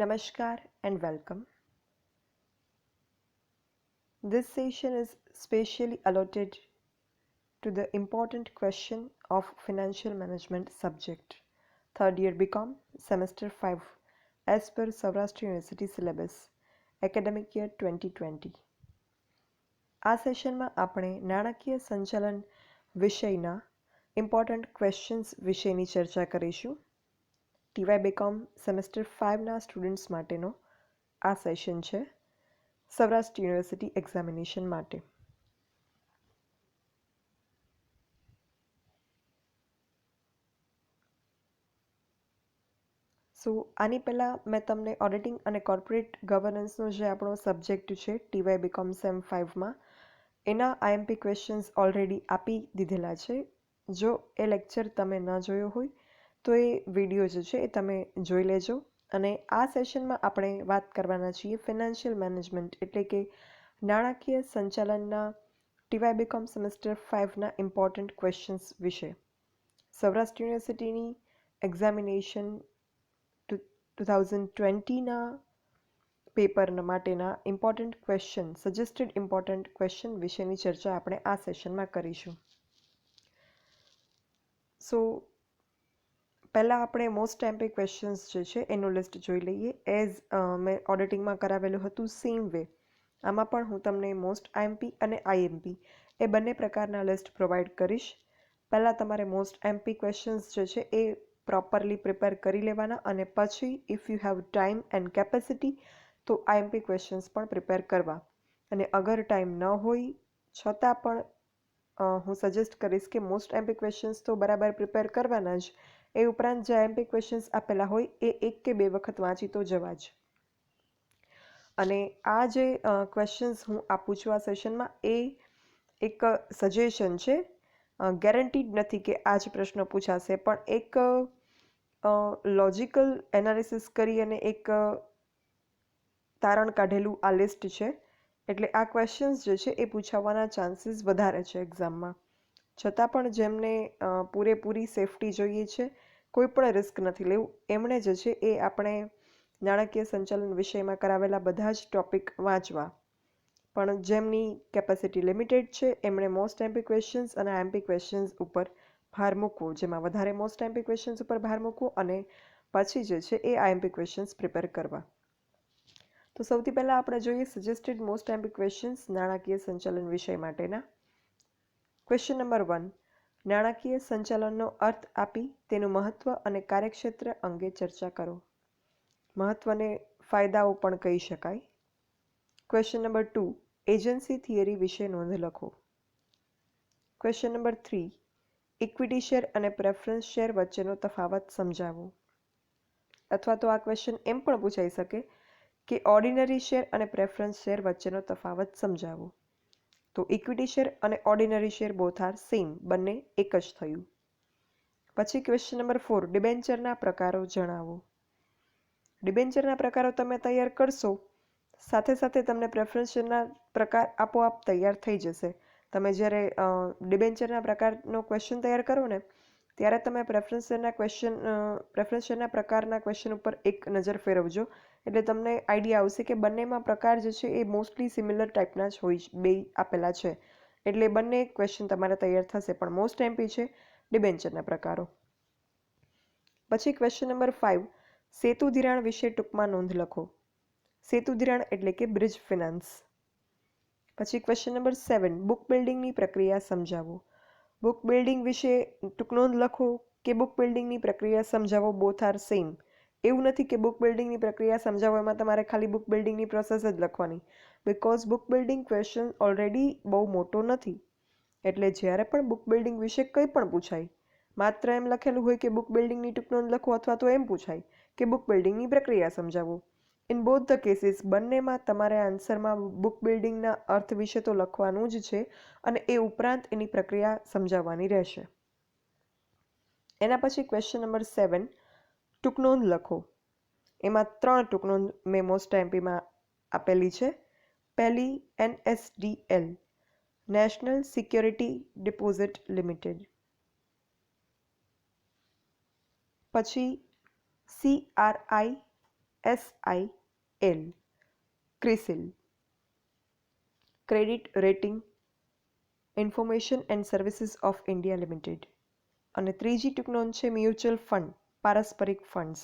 Namaskar and welcome. This session is specially allotted to the important question of financial management subject, third year BCom, semester 5, as per Saurashtra University syllabus, academic year 2020. આ સેશનમાં આપણે નાણાકીય સંચાલન વિષયના important questions વિશેની ચર્ચા કરીશું TY BCom semester ફાઇવના સ્ટુડન્ટ્સ માટેનો આ સેશન છે સૌરાષ્ટ્ર યુનિવર્સિટી એક્ઝામિનેશન માટે સો આની પહેલાં મેં તમને ઓડિટિંગ અને કોર્પોરેટ ગવર્નન્સનો જે આપણો સબ્જેક્ટ છે ટીવાય બીકોમ સેમ ફાઇવમાં એના આઈએમપી ક્વેશ્ચન્સ ઓલરેડી આપી દીધેલા છે જો એ લેક્ચર તમે ન જોયો હોય તો એ વિડીયો જે છે એ તમે જોઈ લેજો અને આ સેશનમાં આપણે વાત કરવાના છીએ ફિનાન્શિયલ મેનેજમેન્ટ એટલે કે નાણાકીય સંચાલનના ટીવાય બીકોમ સેમેસ્ટર ફાઇવના ઇમ્પોર્ટન્ટ ક્વેશ્ચન્સ વિશે સૌરાષ્ટ્ર યુનિવર્સિટીની એક્ઝામિનેશન ટુ થાઉઝન્ડ ટ્વેન્ટીના પેપરના માટેના important question suggested important question વિશેની ચર્ચા આપણે આ સેશનમાં કરીશું સો પહેલાં આપણે મોસ્ટ એમ્પી ક્વેશ્ચન્સ જે છે એનું લિસ્ટ જોઈ લઈએ એઝ મેં ઓડિટિંગમાં કરાવેલું હતું સેમ વે આમાં પણ હું તમને મોસ્ટ આઈએમપી અને આઈએમપી એ બંને પ્રકારના લિસ્ટ પ્રોવાઈડ કરીશ પહેલાં તમારે મોસ્ટ એમ્પી ક્વેશ્ચન્સ જે છે એ પ્રોપરલી પ્રિપેર કરી લેવાના અને પછી if you have time and capacity તો આઈએમપી ક્વેશ્ચન્સ પણ પ્રિપેર કરવા અને અગર ટાઈમ ન હોય છતાં પણ હું સજેસ્ટ કરીશ કે મોસ્ટ એમ્પી ક્વેશ્ચન્સ તો બરાબર પ્રિપેર કરવાના જ એ ઉપરાંત જે આઈએમપી ક્વેશ્ચન્સ આપેલા હોય એ એક કે બે વખત વાંચી તો જવા જ અને આ જે ક્વેશ્ચન્સ હું આપું છું આ સેશનમાં એ એક સજેશન છે ગેરંટીડ નથી કે આ જ પ્રશ્નો પૂછાશે પણ એક લોજિકલ એનાલિસિસ કરી અને એક તારણ કાઢેલું આ લિસ્ટ છે એટલે આ ક્વેશ્ચન્સ જે છે એ પૂછાવાના ચાન્સીસ વધારે છે એક્ઝામમાં છતાં પણ જેમને પૂરેપૂરી સેફટી જોઈએ છે કોઈ પણ રિસ્ક નથી લેવું એમણે જે છે એ આપણે નાણાકીય સંચાલન વિષયમાં કરાવેલા બધા જ ટોપિક વાંચવા પણ જેમની કેપેસિટી લિમિટેડ છે એમણે મોસ્ટ એમ્પી ક્વેશ્ચન્સ અને એમ્પી ક્વેશ્ચન્સ ઉપર ભાર મૂકવો જેમાં વધારે મોસ્ટ એમ્પી ક્વેશ્ચન્સ ઉપર ભાર મૂકવો અને પછી જે છે એ આઈએમપી ક્વેશ્ચન્સ પ્રિપેર કરવા તો સૌથી પહેલાં આપણે જોઈએ સજેસ્ટેડ મોસ્ટ એમ્પી ક્વેશ્ચન્સ નાણાકીય સંચાલન વિષય માટેના ક્વેશ્ચન નંબર વન નાણાકીય સંચાલનનો અર્થ આપી તેનું મહત્ત્વ અને કાર્યક્ષેત્ર અંગે ચર્ચા કરો મહત્ત્વને ફાયદાઓ પણ કહી શકાય question number two agency theory વિશે નોંધ લખો question number three equity share અને પ્રેફરન્સ શેર વચ્ચેનો તફાવત સમજાવો અથવા તો આ ક્વેશ્ચન એમ પણ પૂછાઈ શકે કે ઓર્ડિનરી શેર અને પ્રેફરન્સ શેર વચ્ચેનો તફાવત સમજાવો તો ઇક્વિટી શેર અને ordinary share both are are same બંને એક જ થયું પછી ક્વેશ્ચન નંબર ફોર ડિબેન્ચરના પ્રકારો જણાવો ડિબેન્ચરના પ્રકારો તમે તૈયાર કરશો સાથે સાથે તમને પ્રેફરન્સ શેરના પ્રકાર આપોઆપ તૈયાર થઈ જશે તમે જ્યારે ડિબેન્ચરના પ્રકારનો ક્વેશ્ચન તૈયાર કરો ને ત્યારે તમે પ્રેફરન્સ શેરના ક્વેશ્ચન પ્રેફરન્સ શેરના પ્રકારના ક્વેશ્ચન ઉપર એક નજર ફેરવજો એટલે તમને આઈડિયા આવશે કે બંનેમાં પ્રકાર જે છે એ મોસ્ટલી સિમિલર ટાઈપના જ હોય બે આપેલા છે એટલે બંને ક્વેશ્ચન તમારા તૈયાર થશે પણ મોસ્ટ એમ્પી છે ડિબેન્ચરના પ્રકારો પછી ક્વેશ્ચન નંબર ફાઇવ સેતુ ધિરાણ વિશે ટૂંકમાં નોંધ લખો સેતુ ધિરાણ એટલે કે બ્રિજ ફિનાન્સ પછી ક્વેશ્ચન નંબર સેવન બુક બિલ્ડિંગની પ્રક્રિયા સમજાવો બુક બિલ્ડિંગ વિશે ટૂંક નોંધ લખો કે બુક બિલ્ડિંગની પ્રક્રિયા સમજાવો બોથ આર સેમ એવું નથી કે બુક બિલ્ડિંગની પ્રક્રિયા સમજાવવામાં તમારે ખાલી બુક બિલ્ડિંગની પ્રોસેસ જ લખવાની because book building question already બહુ મોટો નથી એટલે જ્યારે પણ બુક બિલ્ડિંગ વિશે કંઈ પણ પૂછાય માત્ર એમ લખેલું હોય કે બુક બિલ્ડિંગની ટૂંકનોંધ લખો અથવા તો એમ પૂછાય કે બુક બિલ્ડિંગની પ્રક્રિયા સમજાવો ઇન બોથ ધ કેસીસ બંનેમાં તમારે આન્સરમાં બુક બિલ્ડિંગના અર્થ વિશે તો લખવાનું જ છે અને એ ઉપરાંત એની પ્રક્રિયા સમજાવવાની રહેશે એના પછી ક્વેશ્ચન નંબર સેવન ટૂંકનોંધ લખો એમાં ત્રણ ટૂંકનોંધ મેં મોસ્ટ આપેલી છે પહેલી NSDL national security deposit limited પછી CRI R S I L CRISIL credit rating information and services of India limited અને ત્રીજી ટૂંકનોંધ છે મ્યુચ્યુઅલ ફંડ પારસ્પરિક ફંડ્સ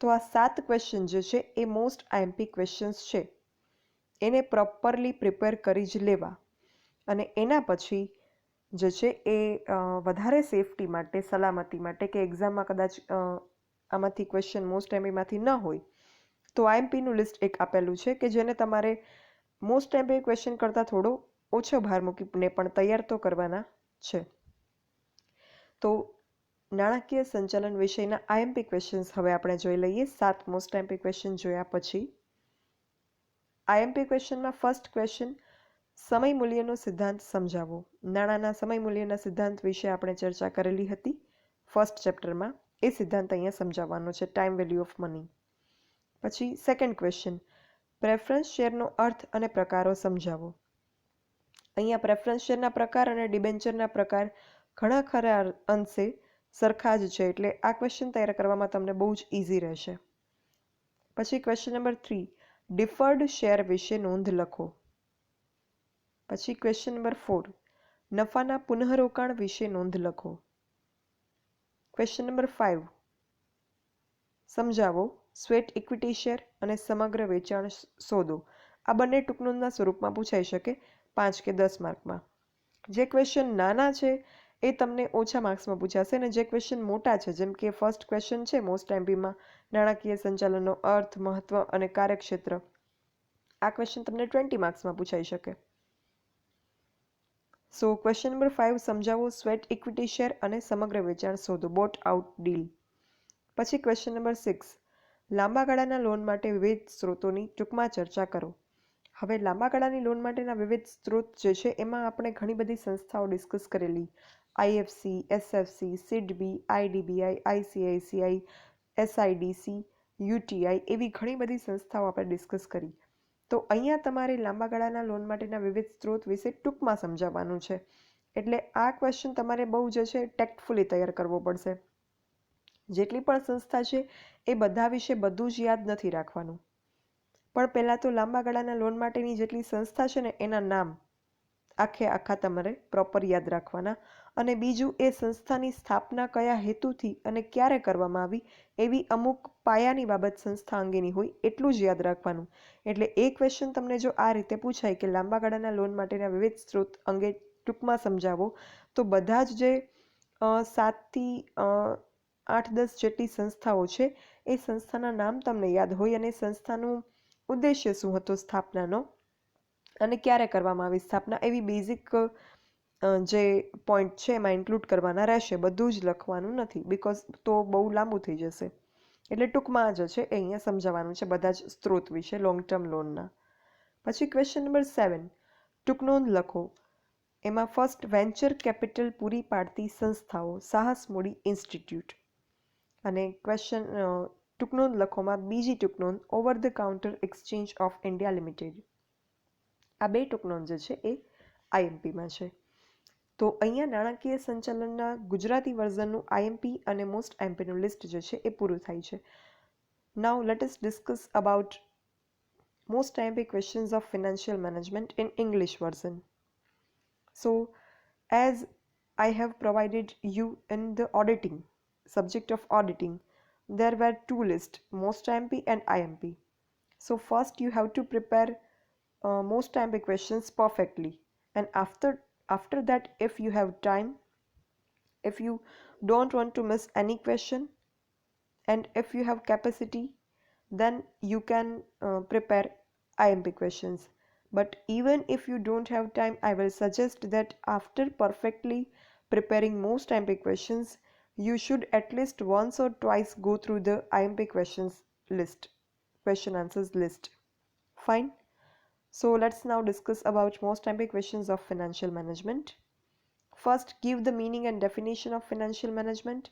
તો આ સાત ક્વેશ્ચન જે છે એ મોસ્ટ આઈએમપી ક્વેશ્ચન્સ છે એને પ્રોપરલી પ્રિપેર કરી જ લેવા અને એના પછી જે છે એ વધારે સેફટી માટે સલામતી માટે કે એક્ઝામમાં કદાચ આમાંથી ક્વેશ્ચન મોસ્ટ એમપીમાંથી ન હોય તો આઈએમપીનું લિસ્ટ એક આપેલું છે કે જેને તમારે મોસ્ટ એમપી ક્વેશ્ચન કરતાં થોડો ઓછો ભાર મૂકીને પણ તૈયાર તો કરવાના છે તો નાણાકીય સંચાલન વિષયના આઈએમપી ક્વેશ્ચન્સ હવે આપણે જોઈ લઈએ સાત મોસ્ટ આઈએમપી ક્વેશ્ચન જોયા પછી આઈએમપી ક્વેશ્ચનમાં ફર્સ્ટ ક્વેશ્ચન સમય મૂલ્યનો સિદ્ધાંત સમજાવો નાણાંના સમય મૂલ્યના સિદ્ધાંત વિશે આપણે ચર્ચા કરેલી હતી ફર્સ્ટ ચેપ્ટરમાં એ સિદ્ધાંત અહીંયા સમજાવવાનો છે ટાઈમ વેલ્યુ ઓફ મની પછી સેકન્ડ ક્વેશ્ચન પ્રેફરન્સ શેરનો અર્થ અને પ્રકારો સમજાવો અહીંયા પ્રેફરન્સ શેરના પ્રકાર અને ડિબેન્ચરના પ્રકાર ઘણા ખરા અંશે સરખા જ છે એટલે આ ક્વેશ્ચન તૈયાર કરવામાં તમને બહુ જ ઇઝી રહેશે પછી question number three deferred share વિશે નોંધ લખો પછી ક્વેશ્ચન નંબર ફોર નફાના પુનઃરોકાણ વિશે નોંધ લખો ક્વેશ્ચન નંબર ફાઇવ સમજાવો સ્વેટ ઇક્વિટી શેર અને સમગ્ર વેચાણ શોધો આ બંને ટૂંકનોંધના સ્વરૂપમાં પૂછાઈ શકે પાંચ કે દસ માર્કમાં જે ક્વેશ્ચન નાના છે એ તમને ઓછા માર્ક્સમાં પૂછાશે અને જે ક્વેશ્ચન મોટા છે જેમ કે ફર્સ્ટ ક્વેશ્ચન છે મોસ્ટ એમપીમાં નાણાકીય સંચાલનનો અર્થ મહત્વ અને કાર્યક્ષેત્ર આ ક્વેશ્ચન તમને ટ્વેન્ટી માર્ક્સમાં પૂછાઈ શકે સો ક્વેશ્ચન નંબર ફાઇવ સમજાવો સ્વેટ ઇક્વિટી શેર અને સમગ્ર વેચાણ શોધો બોટ આઉટ ડીલ પછી ક્વેશ્ચન નંબર સિક્સ લાંબા ગાળાના લોન માટે વિવિધ સ્ત્રોતોની ટૂંકમાં ચર્ચા કરો હવે લાંબા ગાળાની લોન માટેના વિવિધ સ્ત્રોત જે છે એમાં આપણે ઘણી બધી સંસ્થાઓ ડિસ્કસ કરેલી IFC SFC SIDBI IDBI ICICI SIDC UTI એવી ઘણી બધી સંસ્થાઓ આપણે ડિસ્કસ કરી તો અહીંયા તમારે લાંબા ગાળાના લોન માટેના વિવિધ સ્ત્રોત વિશે ટૂંકમાં સમજાવવાનું છે એટલે આ ક્વેશ્ચન તમારે બહુ જ છે ટેક્ટફુલી તૈયાર કરવો પડશે જેટલી પણ સંસ્થા છે એ બધા વિશે બધું જ યાદ નથી રાખવાનું પણ પહેલાં તો લાંબા ગાળાના લોન માટેની જેટલી સંસ્થા છે ને એના નામ આખે આખા તમારે પ્રોપર યાદ રાખવાના અને બીજું એ સંસ્થાની સ્થાપના કયા હેતુથી અને ક્યારે કરવામાં આવી એવી અમુક પાયાની બાબત સંસ્થા અંગેની હોય એટલું જ યાદ રાખવાનું એટલે એ ક્વેશ્ચન તમને જો આ રીતે પૂછાય કે લાંબા ગાળાના લોન માટેના વિવિધ સ્ત્રોત અંગે ટૂંકમાં સમજાવો તો બધા જ જે સાતથી આઠ દસ જેટલી સંસ્થાઓ છે એ સંસ્થાના નામ તમને યાદ હોય અને સંસ્થાનું ઉદ્દેશ્ય શું હતો સ્થાપનાનો અને ક્યારે કરવામાં આવી સ્થાપના એવી બેઝિક જે પોઈન્ટ છે એમાં ઇન્ક્લુડ કરવાના રહેશે બધું જ લખવાનું નથી બિકોઝ તો બહુ લાંબુ થઈ જશે એટલે ટૂંકમાં જ છે એ અહીંયા સમજાવવાનું છે બધા જ સ્ત્રોત વિશે લોંગ ટર્મ લોનના પછી ક્વેશ્ચન નંબર સેવન ટૂંક લખો એમાં ફર્સ્ટ વેન્ચર કેપિટલ પૂરી પાડતી સંસ્થાઓ સાહસ મૂડી ઇન્સ્ટિટ્યૂટ અને ક્વેશ્ચન ટૂંક લખોમાં બીજી ટૂંક over the counter exchange of India limited આ બે ટૂંક જે છે એ આઈએમપીમાં છે તો અહીંયા નાણાકીય સંચાલનના ગુજરાતી વર્ઝનનું આઈએમપી અને મોસ્ટ આઈએમપીનું લિસ્ટ જે છે એ પૂરું થાય છે now let us discuss about most IMP questions of financial management in English version so as I have provided you in the auditing subject of auditing there were two list most IMP and IMP so first you have to prepare uh, most IMP questions perfectly and after after that if you have time if you don't want to miss any question and if you have capacity then you can uh, prepare IMP questions but even if you don't have time I will suggest that after perfectly preparing most IMP questions you should at least once or twice go through the IMP questions list question answers list fine so let's now discuss about most timely questions of financial management. First, give the meaning and definition of financial management.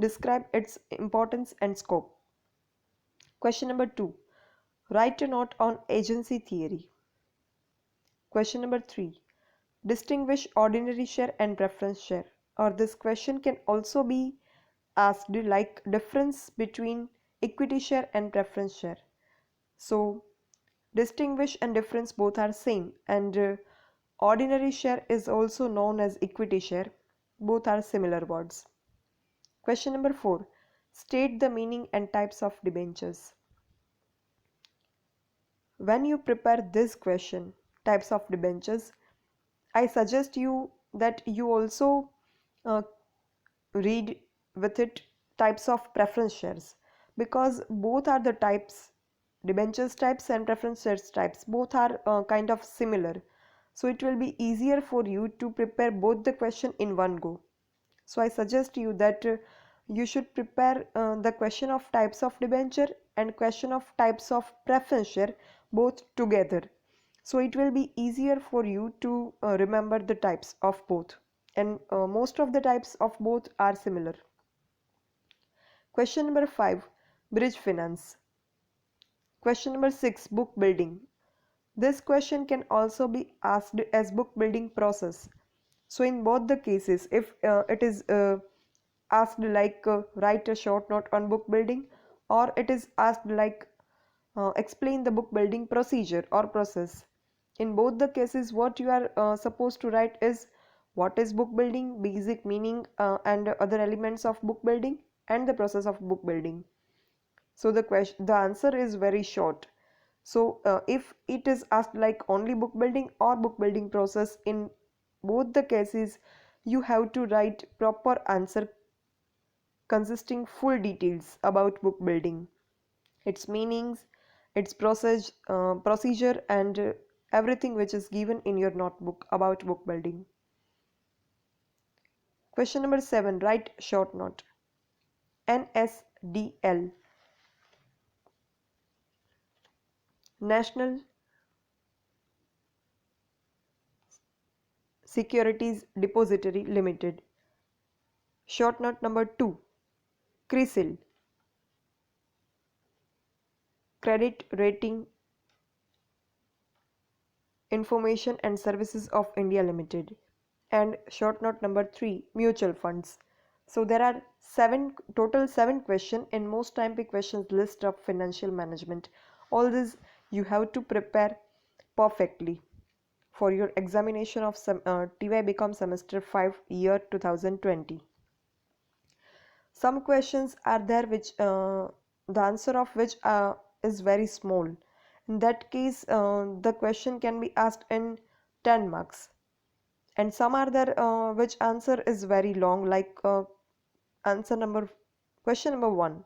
Describe its importance and scope. Question number 2. Write a note on agency theory. Question number 3. Distinguish ordinary share and preference share. Or this question can also be asked like difference between equity share and preference share. So Distinguish and difference both are same and uh, ordinary share is also known as equity share. Both are similar words. Question number 4. State the meaning and types of debentures. When you prepare this question, types of debentures, I suggest you that you also uh, read with it types of preference shares because both are the types debentures types and preference shares types both are uh, kind of similar so it will be easier for you to prepare both the question in one go so i suggest you that uh, you should prepare uh, the question of types of debenture and question of types of preference share both together so it will be easier for you to uh, remember the types of both and uh, most of the types of both are similar question number 5 bridge finance Question number 6 book building. This question can also be asked as book building process. So in both the cases if uh, it is uh, asked like uh, write a short note on book building or it is asked like uh, explain the book building procedure or process. In both the cases what you are uh, supposed to write is what is book building, basic meaning uh, and other elements of book building and the process of book building. So the question, the answer is very short. So uh, if it is asked like only book building or book building process in both the cases, you have to write proper answer consisting full details about book building, its meanings, its process, uh, procedure and uh, everything which is given in your notebook about book building. Question number 7. Write short note. NSDL National Securities Depository Limited. Short note number 2 CRISIL Credit Rating Information and Services of India Limited and short note number 3 mutual funds so there are seven total seven question in most time pick questions list of financial management all these you have to prepare perfectly for your examination of some uh, ty become semester 5 year 2020 some questions are there which uh, the answer of which uh, is very small in that case uh, the question can be asked in 10 marks and some are there uh, which answer is very long like uh, answer number question number 1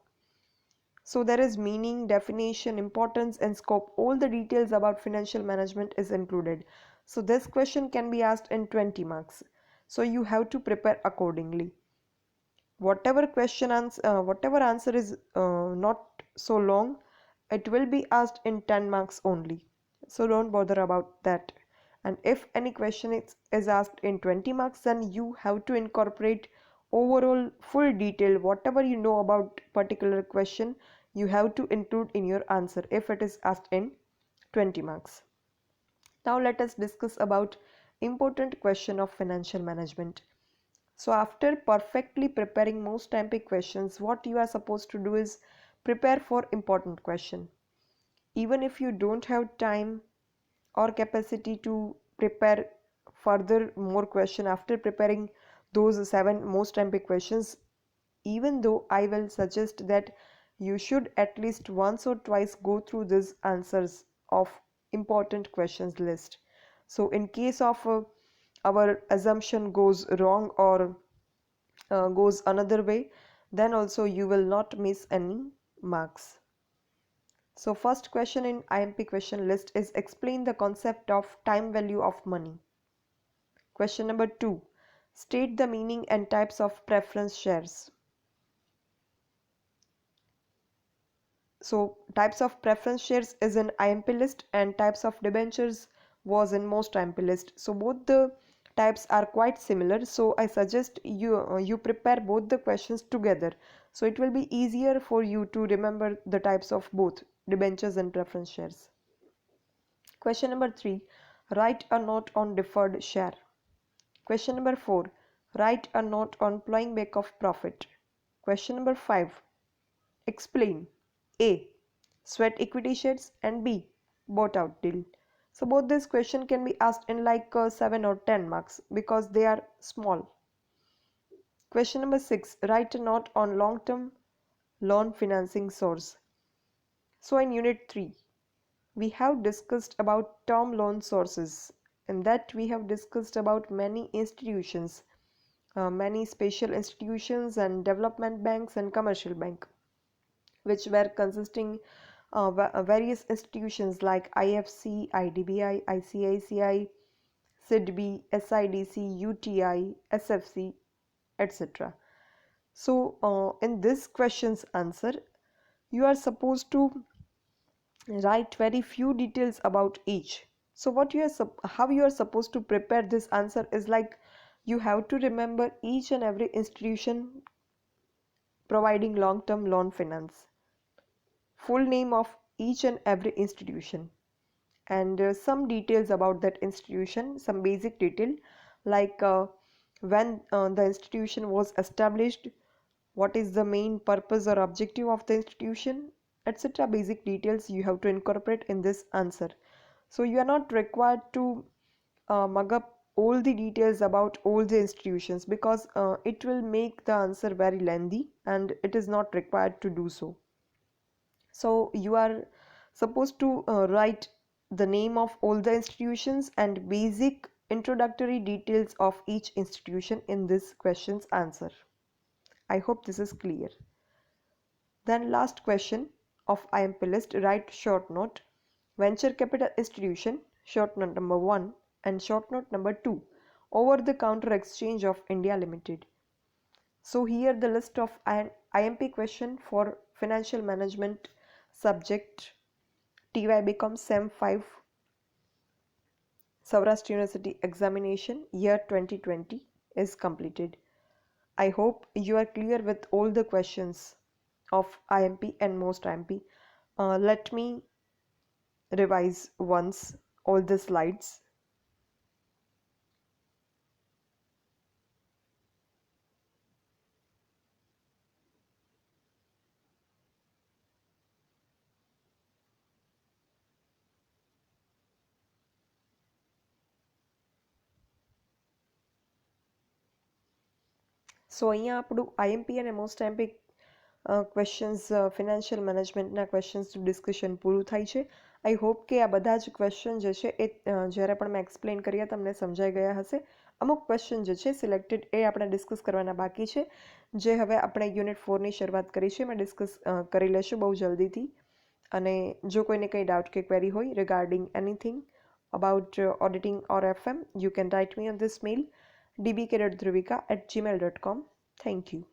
so there is meaning, definition, importance, and scope. All the details about financial management is included. So this question can be asked in 20 marks. So you have to prepare accordingly. Whatever question answer, uh, whatever answer is uh, not so long, it will be asked in 10 marks only. So don't bother about that. And if any question is, is asked in 20 marks, then you have to incorporate overall full detail whatever you know about particular question you have to include in your answer if it is asked in 20 marks now let us discuss about important question of financial management so after perfectly preparing most MPIC questions what you are supposed to do is prepare for important question even if you don't have time or capacity to prepare further more question after preparing those seven most MPIC questions, even though I will suggest that you should at least once or twice go through these answers of important questions list. So in case of uh, our assumption goes wrong or uh, goes another way, then also you will not miss any marks. So first question in IMP question list is explain the concept of time value of money. Question number 2. State the meaning and types of preference shares. So types of preference shares is in IMP list and types of debentures was in most IMP list. So both the types are quite similar. So I suggest you uh, you prepare both the questions together. So it will be easier for you to remember the types of both debentures and preference shares. Question number three, write a note on deferred share. Question number 4. Write a note on plowing back of profit. Question number 5. Explain A. Sweat equity shares and B. Bought out deal. So both these question can be asked in like uh, 7 or 10 marks because they are small. Question number 6. Write a note on long term loan financing source. So in unit 3 we have discussed about term loan sources and that we have discussed about many institutions uh, many special institutions and development banks and commercial bank which were consisting uh, uh various institutions like IFC, IDBI, ICICI, SIDBI, SIDC, UTI, SFC, etc. So, uh, in this question's answer, you are supposed to write very few details about each so what you are how you are supposed to prepare this answer is like you have to remember each and every institution providing long term loan finance full name of each and every institution and uh, some details about that institution some basic detail like uh, when uh, the institution was established what is the main purpose or objective of the institution etc basic details you have to incorporate in this answer so you are not required to uh, mug up all the details about all the institutions because uh, it will make the answer very lengthy and it is not required to do so so you are supposed to uh, write the name of all the institutions and basic introductory details of each institution in this question's answer i hope this is clear then last question of imp list write short note venture capital institution, short note number 1 and short note number 2, over the counter exchange of India Limited. So here the list of IMP question for financial management subject TY becomes SEM 5 Saurashtra University examination year 2020 is completed. I hope you are clear with all the questions of IMP and most IMP. Uh, let me revise once all the slides. So અહીંયા આપણું IMP અને most IMP questions financial મેનેજમેન્ટના ક્વેશ્ચન્સનું discussion પૂરું થાય છે I hope કે આ બધા જ ક્વેશ્ચન જે છે એ જ્યારે પણ મેં એક્સપ્લેન કર્યા તમને સમજાઈ ગયા હશે અમુક ક્વેશ્ચન જે છે સિલેક્ટેડ એ આપણે ડિસ્કસ કરવાના બાકી છે જે હવે આપણે યુનિટ ફોરની શરૂઆત કરી છે મેં ડિસ્કસ કરી લેશું બહુ જલ્દીથી અને જો કોઈને કંઈ ડાઉટ કે ક્વેરી હોય regarding anything about auditing or FM you can write me on this mail Gmail dot com thank you